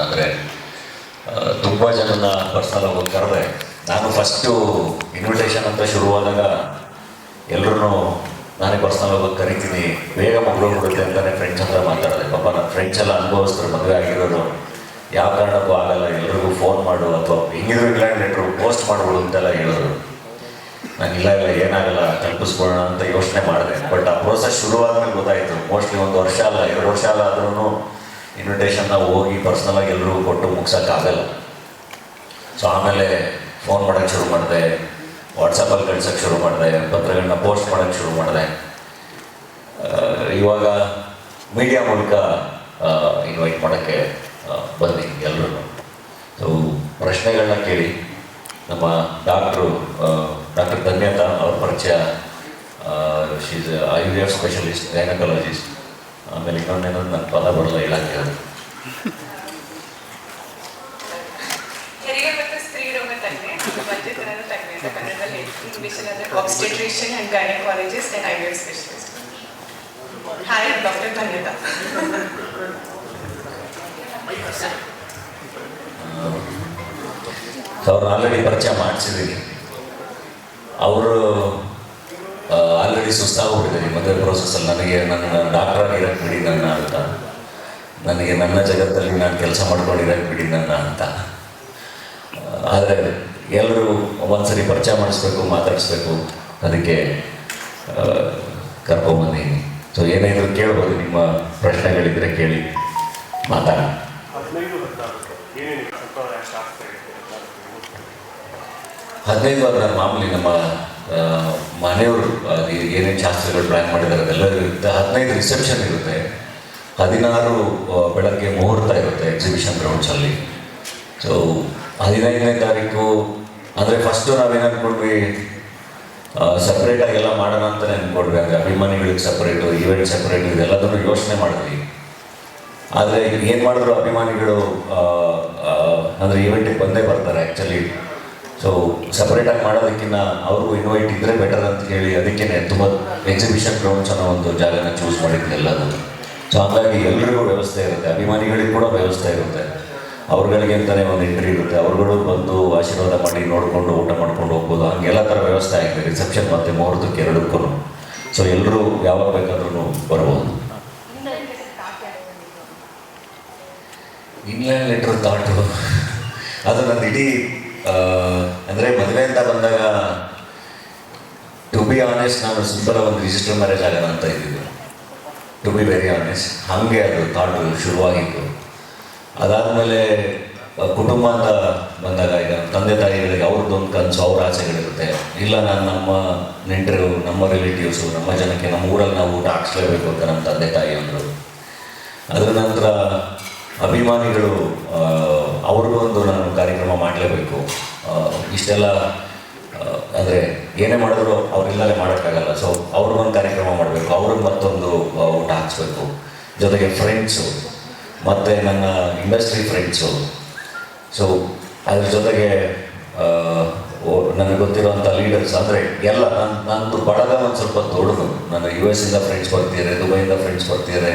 ಅಂದರೆ ತುಂಬ ಜನನ ಆಗಿ ಕರೆದೆ ನಾನು ಫಸ್ಟು ಇನ್ವಿಟೇಷನ್ ಅಂತ ಶುರುವಾದಾಗ ಎಲ್ಲರೂ ನಾನೇ ಪರ್ಸನಲ್ ಆಗಿ ಕರಿತೀನಿ, ಬೇಗ ಮಗಳು ಬಿಡುತ್ತೆ ಅಂತಲೇ ಫ್ರೆಂಡ್ಸ್ ಹತ್ರ ಮಾತಾಡಿದೆ. ಪಾಪ ನನ್ನ ಫ್ರೆಂಡ್ಸ್ ಎಲ್ಲ ಅನುಭವಿಸ್ತಾರೆ ಮದುವೆ ಆಗಿರೋರು. ಯಾವ ಕಾರಣಕ್ಕೂ ಆಗಲ್ಲ, ಎಲ್ರಿಗೂ ಫೋನ್ ಮಾಡು ಅಥವಾ ಹೆಂಗಿದ್ರು ಇಲ್ಲ ಲೆಟ್ರು ಪೋಸ್ಟ್ ಮಾಡ್ಬಿಡು ಅಂತೆಲ್ಲ ಹೇಳಿದ್ರು. ನಾನು ಇಲ್ಲ ಇಲ್ಲ, ಏನಾಗಲ್ಲ, ತಲುಪಿಸ್ಕೊಳ್ಳೋಣ ಅಂತ ಯೋಚನೆ ಮಾಡಿದೆ. ಬಟ್ ಆ ಪ್ರೋಸೆಸ್ ಶುರುವಾದ್ಮೇಲೆ ಗೊತ್ತಾಯಿತು. ಮೋಸ್ಟ್ಲಿ ಒಂದು ವರ್ಷ ಅಲ್ಲ, ಎರಡು ವರ್ಷ ಅಲ್ಲ ಆದ್ರೂ ಇನ್ವಿಟೇಷನ್ನ ಹೋಗಿ ಪರ್ಸ್ನಲಾಗಿ ಎಲ್ಲರಿಗೂ ಕೊಟ್ಟು ಮುಗ್ಸೋಕ್ಕಾಗಲ್ಲ ಸೊ ಆಮೇಲೆ ಫೋನ್ ಮಾಡೋಕ್ಕೆ ಶುರು ಮಾಡಿದೆ ವಾಟ್ಸಪ್ಪಲ್ಲಿ ಕಳ್ಸೋಕ್ಕೆ ಶುರು ಮಾಡಿದೆ ಪತ್ರಗಳನ್ನ ಪೋಸ್ಟ್ ಮಾಡೋಕ್ಕೆ ಶುರು ಮಾಡಿದೆ. ಇವಾಗ ಮೀಡಿಯಾ ಮೂಲಕ ಇನ್ವೈಟ್ ಮಾಡೋಕ್ಕೆ ಬಂದಿ ಎಲ್ಲರೂ ಸೊ ಪ್ರಶ್ನೆಗಳನ್ನ ಕೇಳಿ ನಮ್ಮ ಡಾಕ್ಟ್ರು ಡಾಕ್ಟರ್ ಧನ್ಯತಾ ಅವ್ರ ಪರಿಚಯ ಶೀಸ್ ಎಫ್ ಸ್ಪೆಷಲಿಸ್ಟ್ ಗೈನಕಾಲಜಿಸ್ಟ್ ಆಮೇಲೆ ಇನ್ನೊಂದೇನೋ ನನ್ನ ಪದ ಬರಲ್ಲ ಹೇಳಕ್ಕೆ ಹೆರಿಗೆ ಮತ್ತು ಸ್ತ್ರೀ ಅವ್ರು ಆಲ್ರೆಡಿ ಪರಿಚಯ ಮಾಡಿಸಿದ್ದೀನಿ ಅವರು ಆಲ್ರೆಡಿ ಸುಸ್ತಾಗೋಗ್ಬಿಟ್ಟಿದ್ದೀನಿ ಮದುವೆ ಪ್ರೋಸೆಸ್ಸಲ್ಲಿ ನನಗೆ ನನ್ನ ಡಾಕ್ಟರ್ ಇರಕ್ಕೆ ಬಿಡಿ ನನ್ನ ಅಂತ. ನನಗೆ ನನ್ನ ಜಗತ್ತಲ್ಲಿ ನಾನು ಕೆಲಸ ಮಾಡ್ಕೊಂಡಿರೋ ಬಿಡಿ ನನ್ನ ಅಂತ. ಆದರೆ ಎಲ್ಲರೂ ಒಂದ್ಸರಿ ಪರಿಚಯ ಮಾಡಿಸ್ಬೇಕು ಮಾತಾಡಿಸ್ಬೇಕು. ಅದಕ್ಕೆ ಕರ್ಕೊಂಬಂದಿದ್ದೀನಿ ಸೊ ಏನಾದರೂ ಕೇಳ್ಬೋದು ನಿಮ್ಮ ಪ್ರಶ್ನೆಗಳಿದ್ರೆ ಕೇಳಿ ಮಾತಾಡಿ ಹದಿನೈದು ಅದರ ಮಾಮೂಲಿ ನಮ್ಮ ಮನೆಯವರು ಏನೇನು ಶಾಸ್ತ್ರಗಳು ಪ್ಲ್ಯಾನ್ ಮಾಡಿದ್ದಾರೆ ಅದೆಲ್ಲರೂ ಇರುತ್ತೆ. ಹದಿನೈದು ರಿಸೆಪ್ಷನ್ ಇರುತ್ತೆ. ಹದಿನಾರು ಬೆಳಗ್ಗೆ ಮುಹೂರ್ತ ಇರುತ್ತೆ ಎಕ್ಸಿಬಿಷನ್ ಗ್ರೌಂಡ್ಸಲ್ಲಿ ಸೊ ಹದಿನೈದನೇ ತಾರೀಕು, ಅಂದರೆ ಫಸ್ಟು ನಾವೇನು ಅಂದ್ಕೊಂಡ್ವಿ ಸಪ್ರೇಟಾಗಿ ಎಲ್ಲ ಮಾಡೋಣ ಅಂತಲೇ ಅಂದ್ಕೊಂಡ್ವಿ ಅಂದರೆ ಅಭಿಮಾನಿಗಳಿಗೆ ಸಪ್ರೇಟು ಈವೆಂಟ್ ಸಪ್ರೇಟು ಇದೆಲ್ಲದನ್ನು ಯೋಚನೆ ಮಾಡಿದ್ವಿ. ಆದರೆ ಏನು ಮಾಡಿದ್ರು ಅಭಿಮಾನಿಗಳು ಅಂದರೆ ಈವೆಂಟಿಗೆ ಬಂದೇ ಬರ್ತಾರೆ ಆ್ಯಕ್ಚುಲಿ ಸೊ ಸಪ್ರೇಟಾಗಿ ಮಾಡೋದಕ್ಕಿಂತ ಅವ್ರಿಗೂ ಇನ್ವೈಟ್ ಇದ್ದರೆ ಬೆಟರ್ ಅಂತ ಹೇಳಿ ಅದಕ್ಕೇ ತುಂಬ ಎಕ್ಸಿಬಿಷನ್ ಗ್ರೌಂಡ್ಸ್ ಅನ್ನೋ ಒಂದು ಜಾಗನ ಚೂಸ್ ಮಾಡಿದ್ವಿ ಎಲ್ಲದೂ ಸೊ ಹಾಗಾಗಿ ಎಲ್ರಿಗೂ ವ್ಯವಸ್ಥೆ ಇರುತ್ತೆ, ಅಭಿಮಾನಿಗಳಿಗೆ ಕೂಡ ವ್ಯವಸ್ಥೆ ಇರುತ್ತೆ. ಅವ್ರಗಳಿಗೆ ಅಂತಲೇ ಒಂದು ಎಂಟ್ರಿ ಇರುತ್ತೆ. ಅವ್ರುಗಳು ಬಂದು ಆಶೀರ್ವಾದ ಮಾಡಿ ನೋಡಿಕೊಂಡು ಊಟ ಮಾಡ್ಕೊಂಡು ಹೋಗ್ಬೋದು. ಹಂಗೆ ಎಲ್ಲ ಥರ ವ್ಯವಸ್ಥೆ ಆಗಿದೆ. ರಿಸೆಪ್ಷನ್ ಮತ್ತು ಮುಹೂರ್ತಕ್ಕೆ ಎರಡಕ್ಕೂ ಸೊ ಎಲ್ಲರೂ ಯಾವಾಗ ಬೇಕಾದ್ರೂ ಬರ್ಬೋದು. ಇಂಗ್ಲೆಂಡ್ ಲೆಟ್ರ್ ತಾಟು ಅದು ನನ್ನ ಇಡೀ ಅಂದರೆ ಮದುವೆ ಅಂತ ಬಂದಾಗ ಟು ಬಿ ಆನೆಸ್ಟ್ ನಾನು ಸುಂದರ ಒಂದು ರಿಜಿಸ್ಟರ್ ಮ್ಯಾರೇಜ್ ಆಗೋಣ ಅಂತ ಇದ್ದಿದ್ದು ಟು ಬಿ ವೆರಿ ಆನೆಸ್ಟ್ ಹಾಗೆ ಅದು ಥಾಟು ಶುರುವಾಗಿತ್ತು. ಅದಾದಮೇಲೆ ಕುಟುಂಬ ಅಂತ ಬಂದಾಗ ಈಗ ತಂದೆ ತಾಯಿಗಳಿಗೆ ಅವ್ರದ್ದೊಂದು ಕನಸು, ಅವ್ರ ಆಸೆಗಳಿರುತ್ತೆ. ಇಲ್ಲ, ನಾನು ನಮ್ಮ ನೆಂಟರು, ನಮ್ಮ ರಿಲೇಟಿವ್ಸು ನಮ್ಮ ಜನಕ್ಕೆ ನಮ್ಮ ಊರಲ್ಲಿ ನಾವು ಊಟ ಹಾಕ್ಸ್ಲೇಬೇಕು ಅಂತ ನಮ್ಮ ತಂದೆ ತಾಯಿ ಅಂದರು. ಅದರ ನಂತರ ಅಭಿಮಾನಿಗಳು ಅವ್ರಿಗೊಂದು ನಾನು ಕಾರ್ಯಕ್ರಮ ಮಾಡಲೇಬೇಕು. ಇಷ್ಟೆಲ್ಲ ಅಂದರೆ ಏನೇ ಮಾಡಿದ್ರು ಅವರಿಲ್ಲದೆ ಮಾಡೋಕ್ಕಾಗಲ್ಲ. ಸೊ ಅವ್ರಿಗೊಂದು ಕಾರ್ಯಕ್ರಮ ಮಾಡಬೇಕು ಅವ್ರಿಗೆ ಮತ್ತೊಂದು ಊಟ ಹಾಕ್ಸ್ಬೇಕು ಜೊತೆಗೆ ಫ್ರೆಂಡ್ಸು ಮತ್ತು ನನ್ನ ಇಂಡಸ್ಟ್ರಿ ಫ್ರೆಂಡ್ಸು ಸೊ ಅದ್ರ ಜೊತೆಗೆ ನನಗೆ ಗೊತ್ತಿರುವಂಥ ಲೀಡರ್ಸ್ ಅಂದರೆ ಎಲ್ಲ ನಾನು, ನಂದು ಬಡಗ ಒಂದು ಸ್ವಲ್ಪ ದೊಡ್ಡದು. ನನ್ನ ಯು ಎಸ್ ಇಂದ ಫ್ರೆಂಡ್ಸ್ ಬರ್ತಿದ್ದಾರೆ ದುಬೈಯಿಂದ ಫ್ರೆಂಡ್ಸ್ ಬರ್ತಿದ್ದಾರೆ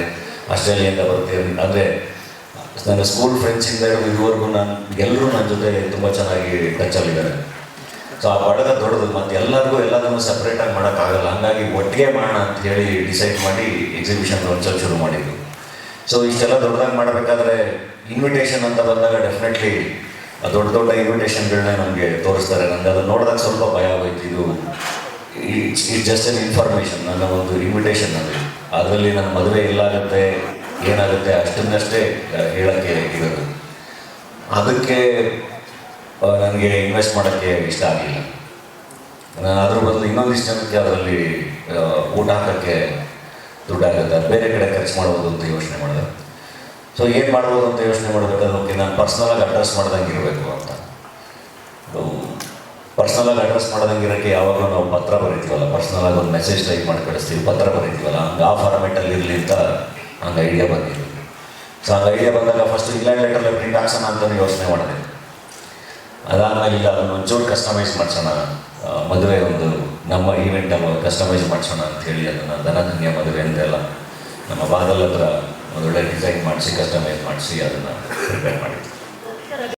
ಆಸ್ಟ್ರೇಲಿಯಿಂದ ಬರ್ತಿದ್ದಾರೆ ಅಂದರೆ ನನ್ನ ಸ್ಕೂಲ್ ಫ್ರೆಂಡ್ಸಿಂದ ಇರುವವರೆಗೂ ನಾನು, ಎಲ್ಲರೂ ನನ್ನ ಜೊತೆ ತುಂಬ ಚೆನ್ನಾಗಿ ಟಚಲ್ಲಿದ್ದಾರೆ ಸೊ ಆ ಬಡದ ದೊಡ್ಡದು, ಮತ್ತೆ ಎಲ್ಲರಿಗೂ ಎಲ್ಲದನ್ನು ಸಪ್ರೇಟಾಗಿ ಮಾಡೋಕ್ಕಾಗಲ್ಲ. ಹಂಗಾಗಿ ಒಟ್ಟಿಗೆ ಮಾಡೋಣ ಅಂತ ಹೇಳಿ ಡಿಸೈಡ್ ಮಾಡಿ ಎಕ್ಸಿಬಿಷನ್ ವರ್ಚಲ್ ಶುರು ಮಾಡಿದ್ದು. ಸೊ ಇಷ್ಟೆಲ್ಲ ದೊಡ್ಡದಾಗಿ ಮಾಡಬೇಕಾದ್ರೆ ಇನ್ವಿಟೇಷನ್ ಅಂತ ಬಂದಾಗ ಡೆಫಿನೆಟ್ಲಿ ದೊಡ್ಡ ದೊಡ್ಡ ಇನ್ವಿಟೇಷನ್ಗಳನ್ನ ನಮಗೆ ತೋರಿಸ್ತಾರೆ. ನನಗೆ ಅದನ್ನು ನೋಡಿದಾಗ ಸ್ವಲ್ಪ ಭಯ ಆಗೋಯ್ತು. ಇದು ಇಟ್ಸ್ ಜಸ್ಟ್ ಅನ್ ಇನ್ಫಾರ್ಮೇಷನ್ ನನ್ನ ಒಂದು ಇನ್ವಿಟೇಷನ್ ಅದು. ಅದರಲ್ಲಿ ನನ್ನ ಮದುವೆ ಇಲ್ಲಾಗುತ್ತೆ ಏನಾಗುತ್ತೆ ಅಷ್ಟನ್ನಷ್ಟೇ ಹೇಳೋಕ್ಕೆ ಇರೋದು. ಅದಕ್ಕೆ ನನಗೆ ಇನ್ವೆಸ್ಟ್ ಮಾಡೋಕ್ಕೆ ಇಷ್ಟ ಆಗಲಿಲ್ಲ. ಅದ್ರ ಬದಲು ಇನ್ನೊಂದಿಷ್ಟು ಜನಕ್ಕೆ ಅದರಲ್ಲಿ ಊಟ ಹಾಕೋಕ್ಕೆ ದುಡ್ಡಾಗುತ್ತೆ. ಅದು ಬೇರೆ ಕಡೆ ಖರ್ಚು ಮಾಡ್ಬೋದು ಅಂತ ಯೋಚನೆ ಮಾಡಿದೆ. ಸೊ ಏನು ಮಾಡ್ಬೋದು ಅಂತ ಯೋಚನೆ ಮಾಡಬೇಕಾದ್ರೆ ಓಕೆ ನಾನು ಪರ್ಸ್ನಲಾಗಿ ಅಡ್ರೆಸ್ ಮಾಡ್ದಂಗೆ ಇರಬೇಕು ಅಂತ. ಪರ್ಸ್ನಲಾಗಿ ಅಡ್ರೆಸ್ ಮಾಡ್ದಂಗೆ ಇರೋಕ್ಕೆ ಯಾವಾಗಲೂ ನಾವು ಪತ್ರ ಬರೀತೀವಲ್ಲ ಪರ್ಸ್ನಲಾಗಿ ಒಂದು ಮೆಸೇಜ್ ಟೈಪ್ ಮಾಡಿ ಕಳಿಸ್ತೀವಿ ಪತ್ರ ಬರೀತೀವಲ್ಲ, ಹಂಗೆ ಆ ಫಾರ್ಮೇಟಲ್ಲಿ ಇರಲಿ ಅಂತ ಹಂಗೆ ಐಡಿಯಾ ಬಂದಿದೆ. ಸೊ ಹಂಗೆ ಐಡಿಯಾ ಬಂದಾಗ ಫಸ್ಟ್ ಇಂಗ್ಲೆಂಡ್ ಲೆಟರ್ ಪ್ರಿಂಟ್ ಹಾಕ್ಸೋಣ ಅಂತಲೇ ಯೋಚನೆ ಮಾಡಿದೆ. ಅದಾದಮೇಲೆ ಇಲ್ಲ ಅದನ್ನು ಒಂಚೂರು ಕಸ್ಟಮೈಸ್ ಮಾಡಿಸೋಣ. ಮದುವೆ ಒಂದು ನಮ್ಮ ಈವೆಂಟ್ ನಮ್ಮ ಕಸ್ಟಮೈಸ್ ಮಾಡಿಸೋಣ ಅಂತ ಹೇಳಿ ಅದನ್ನು ಧನಧನ್ಯ ಮದುವೆ ಅಂತೆಲ್ಲ ನಮ್ಮ ಬಾದಲ್ ಹತ್ರ ಒಂದೊಳ್ಳೆ ಡಿಸೈನ್ ಮಾಡಿಸಿ ಕಸ್ಟಮೈಸ್ ಮಾಡಿಸಿ ಅದನ್ನು ಪ್ರಿಪೇರ್